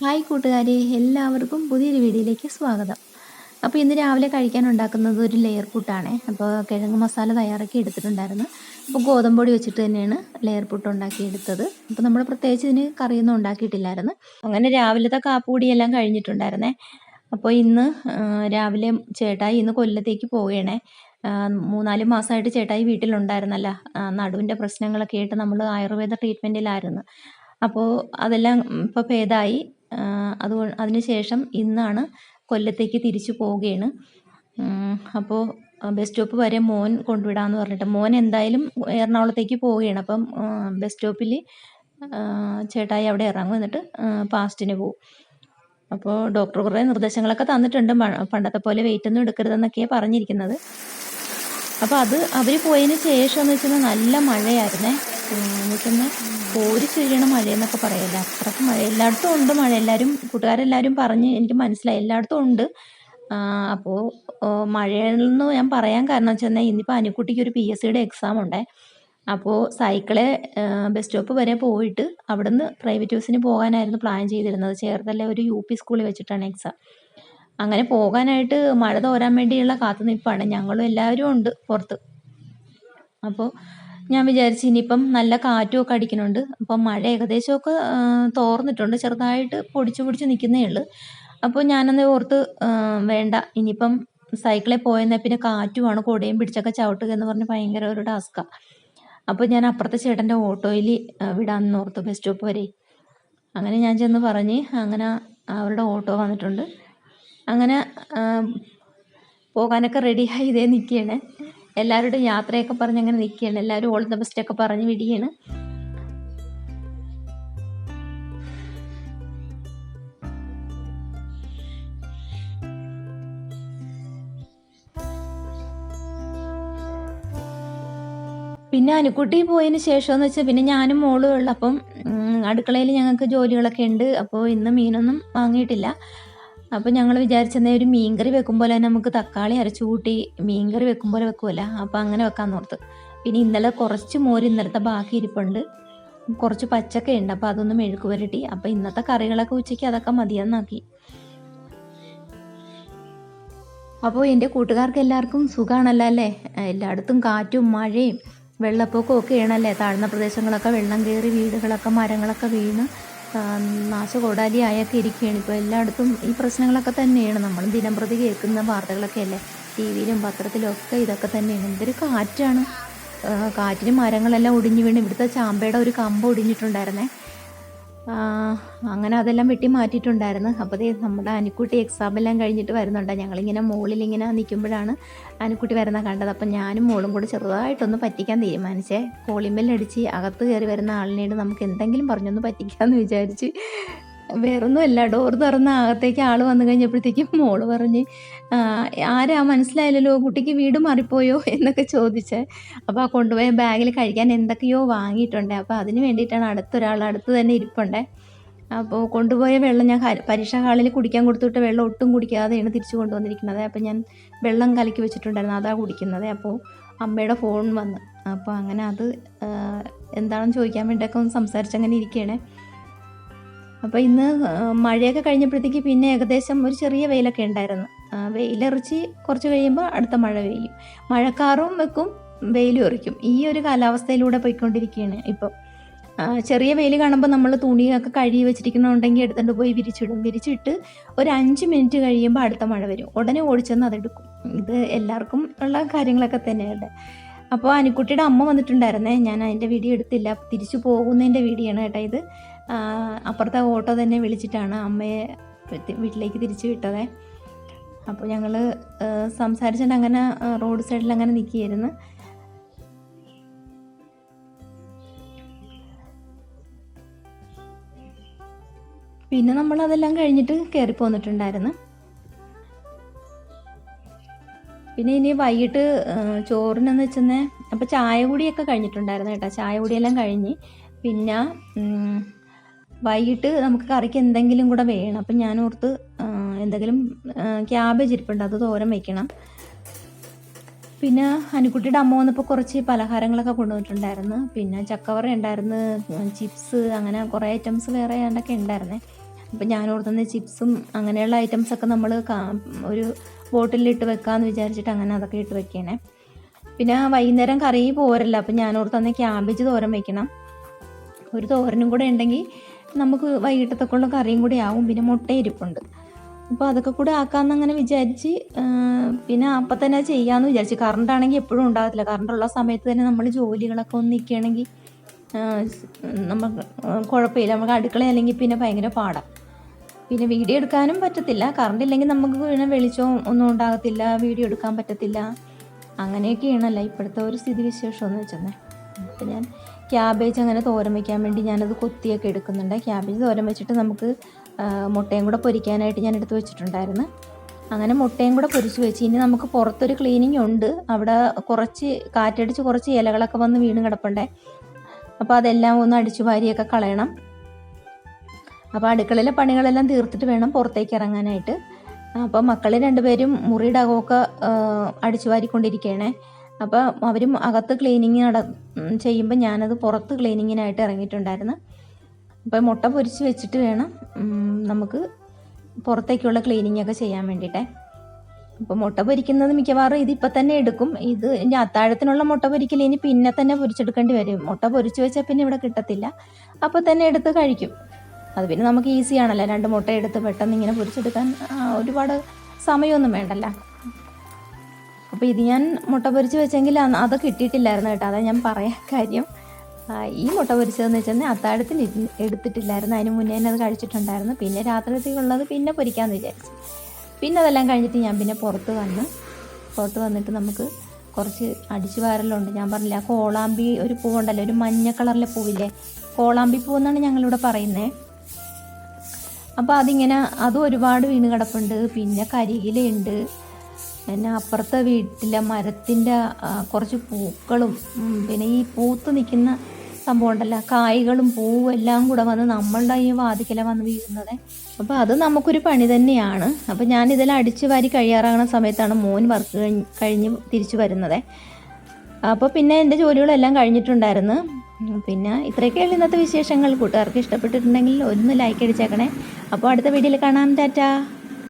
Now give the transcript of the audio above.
Hi കൂട്ടുകാരെ എല്ലാവർക്കും പുതിയൊരു വീഡിയോയിലേക്ക് സ്വാഗതം. അപ്പോൾ ഇന്ന് രാവിലെ കഴിക്കാൻ ഉണ്ടാക്കുന്നത് ഒരു ലെയർ പുട്ടാണ് അപ്പോൾ കിഴങ്ങ് മസാല തയ്യാറാക്കി എടുത്തിട്ടുണ്ടായിരുന്നു. അപ്പോൾ ഗോതമ്പൊടി വെച്ചിട്ട് തന്നെയാണ് ലെയർ പുട്ട് ഉണ്ടാക്കി എടുത്തത്. അപ്പോൾ നമ്മൾ പ്രത്യേകിച്ച് ഇതിന് കറിയൊന്നും ഉണ്ടാക്കിയിട്ടില്ലായിരുന്നു. അങ്ങനെ രാവിലത്തെ കാപ്പുകൂടിയെല്ലാം കഴിഞ്ഞിട്ടുണ്ടായിരുന്നേ. അപ്പോൾ ഇന്ന് രാവിലെ ചേട്ടായി ഇന്ന് കൊല്ലത്തേക്ക് പോവുകയാണേ. മൂന്നാൽ മാസമായിട്ട് ചേട്ടായി വീട്ടിലുണ്ടായിരുന്നല്ല. നടുവിന്റെ പ്രശ്നങ്ങളൊക്കെ ആയിട്ട് നമ്മൾ ആയുർവേദ ട്രീറ്റ്മെന്റിലായിരുന്നു അപ്പോൾ അതെല്ലാം ഇപ്പോൾ ഭേദമായി അത് അതിനുശേഷം ഇന്നാണ് കൊല്ലത്തേക്ക് തിരിച്ചു പോവുകയാണ്. അപ്പോൾ ബസ് സ്റ്റോപ്പ് വരെ മോൻ കൊണ്ടുവിടാമെന്ന് പറഞ്ഞിട്ട് മോൻ എന്തായാലും എറണാകുളത്തേക്ക് പോവുകയാണ്. അപ്പം ബസ് സ്റ്റോപ്പിൽ ചേട്ടായി അവിടെ ഇറങ്ങും എന്നിട്ട് പാസ്റ്റിന് പോവും. അപ്പോൾ ഡോക്ടർ കുറേ നിർദ്ദേശങ്ങളൊക്കെ തന്നിട്ടുണ്ട്. പണ്ടത്തെ പോലെ വെയിറ്റ് ഒന്നും എടുക്കരുതെന്നൊക്കെയാണ് പറഞ്ഞിരിക്കുന്നത്. അപ്പോൾ അത് അവർ പോയതിന് ശേഷം എന്ന് വെച്ചാൽ നല്ല മഴയായിരുന്നേ. എന്ന് വെച്ചാൽ കോരി ചൊരിയണ മഴയെന്നൊക്കെ പറയല്ല? അത്രയ്ക്ക് മഴ എല്ലായിടത്തും ഉണ്ട് മഴ. എല്ലാവരും കൂട്ടുകാരെല്ലാവരും പറഞ്ഞ് എനിക്ക് മനസ്സിലായി. എല്ലായിടത്തും ഉണ്ട്. അപ്പോൾ മഴയെന്ന് ഞാൻ പറയാൻ കാരണം വെച്ചാൽ ഇന്നിപ്പോൾ അനുക്കുട്ടിക്ക് ഒരു പി എസ് സിയുടെ എക്സാം ഉണ്ടേ. അപ്പോൾ സൈക്കിളെ ബസ് സ്റ്റോപ്പ് വരെ പോയിട്ട് അവിടുന്ന് പ്രൈവറ്റ് ബസ്സിന് പോകാനായിരുന്നു പ്ലാൻ ചെയ്തിരുന്നത്. ചേർത്തല്ല ഒരു യു പി സ്കൂളിൽ വെച്ചിട്ടാണ് എക്സാം അങ്ങനെ പോകാനായിട്ട് മഴ തോരാൻ വേണ്ടിയുള്ള കാത്തുനിൽപ്പാണ് ഞങ്ങളും എല്ലാവരും ഉണ്ട് പുറത്ത്. അപ്പോൾ ഞാൻ വിചാരിച്ചു ഇനിയിപ്പം നല്ല കാറ്റും ഒക്കെ അടിക്കുന്നുണ്ട്. അപ്പം മഴ ഏകദേശമൊക്കെ തോർന്നിട്ടുണ്ട്. ചെറുതായിട്ട് പൊടിച്ചു പൊടിച്ച് നിൽക്കുന്നേ ഉള്ളൂ. അപ്പോൾ ഞാനന്ന് ഓർത്ത് വേണ്ട. ഇനിയിപ്പം സൈക്കിളിൽ പോയെന്നാൽ പിന്നെ കാറ്റുമാണ്. കൊടയും പിടിച്ചൊക്കെ ചവിട്ടുക എന്ന് പറഞ്ഞ് ഭയങ്കര ഒരു ടാസ്ക്കാണ് അപ്പോൾ ഞാൻ അപ്പുറത്തെ ചേട്ടന്റെ ഓട്ടോയിൽ വിടാമെന്ന് ഓർത്തു ബസ് സ്റ്റോപ്പ് വരെ. അങ്ങനെ ഞാൻ ചെന്ന് പറഞ്ഞ് അങ്ങനെ അവരുടെ ഓട്ടോ വന്നിട്ടുണ്ട്. അങ്ങനെ പോകാനൊക്കെ റെഡിയായി ഇതേ നിൽക്കുകയാണ്. എല്ലാവരുടെയും യാത്രയൊക്കെ പറഞ്ഞ് അങ്ങനെ നിൽക്കുകയാണ്. എല്ലാവരും ഓൾ ദ ബെസ്റ്റ് ഒക്കെ പറഞ്ഞ് വിടിയാണ്. പിന്നെ അനുക്കുട്ടി പോയതിന് ശേഷം എന്ന് വെച്ചാൽ പിന്നെ ഞാനും മോളും ഉള്ളു അപ്പം അടുക്കളയിൽ ഞങ്ങൾക്ക് ജോലികളൊക്കെ ഉണ്ട്. അപ്പോൾ ഇന്ന് മീനൊന്നും വാങ്ങിയിട്ടില്ല. അപ്പോൾ ഞങ്ങൾ വിചാരിച്ചെന്നേ ഒരു മീൻകറി വെക്കുമ്പോൾ തന്നെ നമുക്ക് തക്കാളി അരച്ചു കൂട്ടി മീൻകറി വെക്കും വെക്കുമല്ല അപ്പോൾ അങ്ങനെ വെക്കാൻ ഓർത്ത് പിന്നെ ഇന്നലെ കുറച്ച് മോര് ഇന്നലത്തെ ബാക്കി ഇരിപ്പുണ്ട്. കുറച്ച് പച്ചക്ക ഉണ്ട്. അപ്പോൾ അതൊന്ന് മെഴുക്ക് പുരട്ടി. അപ്പോൾ ഇന്നത്തെ കറികളൊക്കെ ഉച്ചയ്ക്ക് അതൊക്കെ മതിയെന്നാക്കി. അപ്പോൾ എന്റെ കൂട്ടുകാർക്ക് എല്ലാവർക്കും സുഖമാണല്ലോ അല്ലേ? എല്ലായിടത്തും കാറ്റും മഴയും വെള്ളപ്പൊക്കവും ഒക്കെ ആണല്ലേ? താഴ്ന്ന പ്രദേശങ്ങളൊക്കെ വെള്ളം കയറി വീടുകളൊക്കെ മരങ്ങളൊക്കെ വീണ്. നാശകോടാലിയായൊക്കെ ഇരിക്കുകയാണ്. ഇപ്പോൾ എല്ലായിടത്തും ഈ പ്രശ്നങ്ങളൊക്കെ തന്നെയാണ്. നമ്മൾ ദിനം പ്രതി കേൾക്കുന്ന വാർത്തകളൊക്കെ അല്ലേ? ടി വിയിലും പത്രത്തിലും ഒക്കെ ഇതൊക്കെ തന്നെയാണ്. എന്തൊരു കാറ്റാണ്. കാറ്റിന് മരങ്ങളെല്ലാം ഒടിഞ്ഞു വീണ്. ഇവിടുത്തെ ചാമ്പയുടെ ഒരു കമ്പ് ഒടിഞ്ഞിട്ടുണ്ടായിരുന്നേ. അങ്ങനെ അതെല്ലാം വെട്ടി മാറ്റിയിട്ടുണ്ടായിരുന്നു. അപ്പോൾ നമ്മുടെ അനുക്കുട്ടി എക്സാം എല്ലാം കഴിഞ്ഞിട്ട് വരുന്നുണ്ട്. ഞങ്ങളിങ്ങനെ മുകളിൽ ഇങ്ങനെ നിൽക്കുമ്പോഴാണ് അനുക്കുട്ടി വരുന്ന കണ്ടത്. അപ്പം ഞാനും മോളും കൂടി ചെറുതായിട്ടൊന്ന് പറ്റിക്കാൻ തീരുമാനിച്ചേ. കോളിമെല്ലടിച്ച് അകത്ത് കയറി വരുന്ന ആളിനോട് നമുക്ക് എന്തെങ്കിലും പറഞ്ഞൊന്ന് പറ്റിക്കാമെന്ന് വിചാരിച്ച് വേറൊന്നുമല്ല ഡോർ തുറന്ന അകത്തേക്ക് ആൾ വന്നു കഴിഞ്ഞപ്പോഴത്തേക്കും മോൾ പറഞ്ഞ് "ആ, ആരാ? മനസ്സിലായില്ലല്ലോ. കുട്ടിക്ക് വീട് മാറിപ്പോയോ? എന്നൊക്കെ ചോദിച്ച്. അപ്പോൾ ആ കൊണ്ടുപോയ ബാഗിൽ കഴിക്കാൻ എന്തൊക്കെയോ വാങ്ങിയിട്ടുണ്ട്. അപ്പോൾ അതിന് വേണ്ടിയിട്ടാണ് അടുത്തൊരാൾ അടുത്ത് തന്നെ ഇരിപ്പുണ്ടേ. അപ്പോൾ കൊണ്ടുപോയ വെള്ളം ഞാൻ പരീക്ഷാ ഹാളിൽ കുടിക്കാൻ കൊടുത്തിട്ട് വെള്ളം ഒട്ടും കുടിക്കാതെയാണ് തിരിച്ചു കൊണ്ടുവന്നിരിക്കുന്നത്. അപ്പോൾ ഞാൻ വെള്ളം കലക്കി വെച്ചിട്ടുണ്ടായിരുന്നു. അതാ കുടിക്കുന്നത്. അപ്പോൾ അമ്മയുടെ ഫോൺ വന്ന്. അപ്പോൾ അങ്ങനെ അത് എന്താണെന്ന് ചോദിക്കാൻ വേണ്ടിയൊക്കെ ഒന്ന് സംസാരിച്ചങ്ങനെ ഇരിക്കുകയാണ് അപ്പോൾ ഇന്ന് മഴയൊക്കെ കഴിഞ്ഞപ്പോഴത്തേക്ക് പിന്നെ ഏകദേശം ഒരു ചെറിയ വെയിലൊക്കെ ഉണ്ടായിരുന്നു. വെയിലെറിച്ച് കുറച്ച് കഴിയുമ്പോൾ അടുത്ത മഴ പെയ്യും. മഴക്കാറും വെക്കും വെയിലും എറിക്കും. ഈ ഒരു കാലാവസ്ഥയിലൂടെ പോയിക്കൊണ്ടിരിക്കുകയാണ് ഇപ്പം. ചെറിയ വെയിൽ കാണുമ്പോൾ നമ്മൾ തുണിയൊക്കെ കഴുകി വെച്ചിരിക്കണമെന്നുണ്ടെങ്കിൽ എടുത്തുകൊണ്ട് പോയി വിരിച്ചിടും. വിരിച്ചിട്ട് ഒരു അഞ്ച് മിനിറ്റ് കഴിയുമ്പോൾ അടുത്ത മഴ വരും. ഉടനെ ഓടിച്ചെന്ന് അതെടുക്കും. ഇത് എല്ലാവർക്കും ഉള്ള കാര്യങ്ങളൊക്കെ തന്നെയാണ്. അപ്പോൾ അനുക്കുട്ടിയുടെ അമ്മ വന്നിട്ടുണ്ടായിരുന്നേ. ഞാൻ അതിന്റെ വീഡിയോ എടുത്തില്ല. തിരിച്ചു പോകുന്നതിന്റെ വീഡിയോ ആണ് കേട്ടോ ഇത്. അപ്പുറത്തെ ഓട്ടോ തന്നെ വിളിച്ചിട്ടാണ് അമ്മയെ വീട്ടി- വീട്ടിലേക്ക് തിരിച്ചു വിട്ടതേ. അപ്പോൾ ഞങ്ങൾ സംസാരിച്ചിട്ട് അങ്ങനെ റോഡ് സൈഡിൽ അങ്ങനെ നിൽക്കുകയായിരുന്നു. പിന്നെ നമ്മൾ അതെല്ലാം കഴിഞ്ഞിട്ട് കയറി പോന്നിട്ടുണ്ടായിരുന്നു. പിന്നെ ഇനി വൈകിട്ട് ചോറിനെന്ന് വെച്ചെന്നേ അപ്പോൾ ചായ കൂടിയൊക്കെ കഴിഞ്ഞിട്ടുണ്ടായിരുന്നു കേട്ടോ. ചായ കൂടിയെല്ലാം കഴിഞ്ഞ്. പിന്നെ വൈകിട്ട് നമുക്ക് കറിക്ക് എന്തെങ്കിലും കൂടെ വേണം. അപ്പം ഞാൻ ഓർത്ത് എന്തെങ്കിലും ക്യാബേജ് ഇരിപ്പുണ്ട്. അത് തോരൻ വെക്കണം. പിന്നെ അനുക്കുട്ടിയുടെ അമ്മ വന്നപ്പോൾ കുറച്ച് പലഹാരങ്ങളൊക്കെ കൊണ്ടുവന്നിട്ടുണ്ടായിരുന്നു. പിന്നെ ചക്കവറ ഉണ്ടായിരുന്നു ചിപ്സ് അങ്ങനെ കുറേ ഐറ്റംസ് വേറെ ഏതാണ്ടൊക്കെ ഉണ്ടായിരുന്നേ. അപ്പം ഞാൻ ഓർത്തുന്ന ചിപ്സും അങ്ങനെയുള്ള ഐറ്റംസൊക്കെ നമ്മൾ ഒരു ബോട്ടിലിട്ട് വെക്കാമെന്ന് വിചാരിച്ചിട്ട് അങ്ങനെ അതൊക്കെ ഇട്ട് വെക്കണേ. പിന്നെ വൈകുന്നേരം കറി പോരല്ല. അപ്പം ഞാൻ ഓർത്തന്നെ ക്യാബേജ് തോരൻ വെക്കണം. ഒരു തോരനും കൂടെ ഉണ്ടെങ്കിൽ നമുക്ക് വൈകിട്ടത്തേക്കുള്ള കറിയും കൂടി ആവും. പിന്നെ മുട്ട ഇരിപ്പുണ്ട്. അപ്പോൾ അതൊക്കെ കൂടെ ആക്കാമെന്ന് അങ്ങനെ വിചാരിച്ച് പിന്നെ അപ്പം തന്നെ ചെയ്യാമെന്ന് വിചാരിച്ച്. കറണ്ട് ആണെങ്കിൽ എപ്പോഴും ഉണ്ടാകത്തില്ല കറണ്ട് ഉള്ള സമയത്ത് തന്നെ നമ്മൾ ജോലികളൊക്കെ ഒന്ന് നിൽക്കുകയാണെങ്കിൽ നമ്മൾ കുഴപ്പമില്ല. നമുക്ക് അടുക്കള അല്ലെങ്കിൽ പിന്നെ ഭയങ്കര പാടാണ് പിന്നെ വീഡിയോ എടുക്കാനും പറ്റത്തില്ല. കറണ്ട് ഇല്ലെങ്കിൽ നമുക്ക് പിന്നെ വെളിച്ചവും ഒന്നും ഉണ്ടാകത്തില്ല. വീഡിയോ എടുക്കാൻ പറ്റത്തില്ല. അങ്ങനെയൊക്കെയാണല്ലോ ഇപ്പോഴത്തെ ഒരു സ്ഥിതി വിശേഷം എന്ന് വെച്ചെന്നേ. അപ്പം ഞാൻ ക്യാബേജ് അങ്ങനെ തോരൻ വയ്ക്കാൻ വേണ്ടി ഞാനത് കൊത്തിയൊക്കെ എടുക്കുന്നുണ്ട്. ക്യാബേജ് തോരൻ വെച്ചിട്ട് നമുക്ക് മുട്ടയും കൂടെ പൊരിക്കാനായിട്ട് ഞാൻ എടുത്ത് വെച്ചിട്ടുണ്ടായിരുന്നു. അങ്ങനെ മുട്ടയും കൂടെ പൊരിച്ച് വെച്ച് ഇനി നമുക്ക് പുറത്തൊരു ക്ലീനിങ് ഉണ്ട്. അവിടെ കുറച്ച് കാറ്റടിച്ച് കുറച്ച് ഇലകളൊക്കെ വന്ന് വീണ് കിടപ്പുണ്ടേ. അപ്പോൾ അതെല്ലാം ഒന്ന് അടിച്ചു വാരിയൊക്കെ കളയണം. അപ്പോൾ അടുക്കളയിലെ പണികളെല്ലാം തീർത്തിട്ട് വേണം പുറത്തേക്ക് ഇറങ്ങാനായിട്ട്. അപ്പോൾ മക്കൾ രണ്ടുപേരും മുറിയുടെ അകമൊക്കെ അടിച്ചു വാരിക്കൊണ്ടിരിക്കുകയാണേ അപ്പോൾ അവരും അകത്ത് ക്ലീനിങ് നട ചെയ്യുമ്പോൾ ഞാനത് പുറത്ത് ക്ലീനിങ്ങിനായിട്ട് ഇറങ്ങിയിട്ടുണ്ടായിരുന്നു. അപ്പോൾ മുട്ട പൊരിച്ച് വെച്ചിട്ട് വേണം നമുക്ക് പുറത്തേക്കുള്ള ക്ലീനിങ് ഒക്കെ ചെയ്യാൻ വേണ്ടിയിട്ടേ. അപ്പോൾ മുട്ട പൊരിക്കുന്നത് മിക്കവാറും ഇതിപ്പോൾ തന്നെ എടുക്കും. ഇത് ഇനി അത്താഴത്തിനുള്ള മുട്ട പൊരിക്കൽ ഇനി പിന്നെ തന്നെ പൊരിച്ചെടുക്കേണ്ടി വരും. മുട്ട പൊരിച്ച് വെച്ചാൽ പിന്നെ ഇവിടെ കിട്ടത്തില്ല. അപ്പോൾ തന്നെ എടുത്ത് കഴിക്കും. അത് പിന്നെ നമുക്ക് ഈസി ആണല്ലോ. രണ്ട് മുട്ട എടുത്ത് പെട്ടെന്ന് ഇങ്ങനെ പൊരിച്ചെടുക്കാൻ ഒരുപാട് സമയമൊന്നും വേണ്ടല്ലോ. അപ്പോൾ ഇത് ഞാൻ മുട്ട പൊരിച്ച് വെച്ചെങ്കിൽ അത് കിട്ടിയിട്ടില്ലായിരുന്നു കേട്ടോ. അതാ ഞാൻ പറയാൻ കാര്യം. ഈ മുട്ട പൊരിച്ചതെന്ന് വെച്ചാൽ അത്താഴത്തിന് എടുത്തിട്ടില്ലായിരുന്നു. അതിന് മുന്നേ തന്നെ അത് കഴിച്ചിട്ടുണ്ടായിരുന്നു. പിന്നെ രാത്രിത്തേക്കുള്ളത് പിന്നെ പൊരിക്കാമെന്ന് വിചാരിച്ചു. പിന്നെ അതെല്ലാം കഴിഞ്ഞിട്ട് ഞാൻ പിന്നെ പുറത്ത് വന്ന് പുറത്ത് വന്നിട്ട് നമുക്ക് കുറച്ച് അടിച്ചു വാരലുണ്ട്. ഞാൻ പറഞ്ഞില്ല കോളാമ്പി ഒരു പൂവുണ്ടല്ലോ ഒരു മഞ്ഞ കളറിലെ പൂവില്ലേ? കോളാമ്പി പൂ എന്നാണ് ഞങ്ങളിവിടെ പറയുന്നത് അപ്പോൾ അതിങ്ങനെ അതും ഒരുപാട് വീണ് കിടപ്പുണ്ട്. പിന്നെ കരിയിലുണ്ട് പിന്നെ അപ്പുറത്തെ വീട്ടിലെ മരത്തിന്റെ കുറച്ച് പൂക്കളും പിന്നെ ഈ പൂത്ത് നിൽക്കുന്ന സംഭവം ഉണ്ടല്ലോ കായ്കളും പൂവും എല്ലാം കൂടെ വന്ന് നമ്മളുടെ ഈ വാതിക്കല വന്ന് വീഴുന്നത്. അപ്പോൾ അത് നമുക്കൊരു പണി തന്നെയാണ്. അപ്പോൾ ഞാൻ ഇതെല്ലാം അടിച്ച് വാരി കഴിയാറാകുന്ന സമയത്താണ് മോൻ വർക്ക് കഴിഞ്ഞ് കഴിഞ്ഞ് തിരിച്ചു വരുന്നത്. അപ്പോൾ പിന്നെ എന്റെ ജോലികളെല്ലാം കഴിഞ്ഞിട്ടുണ്ടായിരുന്നു. പിന്നെ പിന്നെ ഇത്രയൊക്കെയുള്ള ഇന്നത്തെ വിശേഷങ്ങൾ. കൂട്ടുകാർക്ക് ഇഷ്ടപ്പെട്ടിട്ടുണ്ടെങ്കിൽ ഒന്ന് ലൈക്ക് അടിച്ചേക്കണേ. അപ്പോൾ അടുത്ത വീഡിയോയിൽ കാണാം. ടാറ്റാ.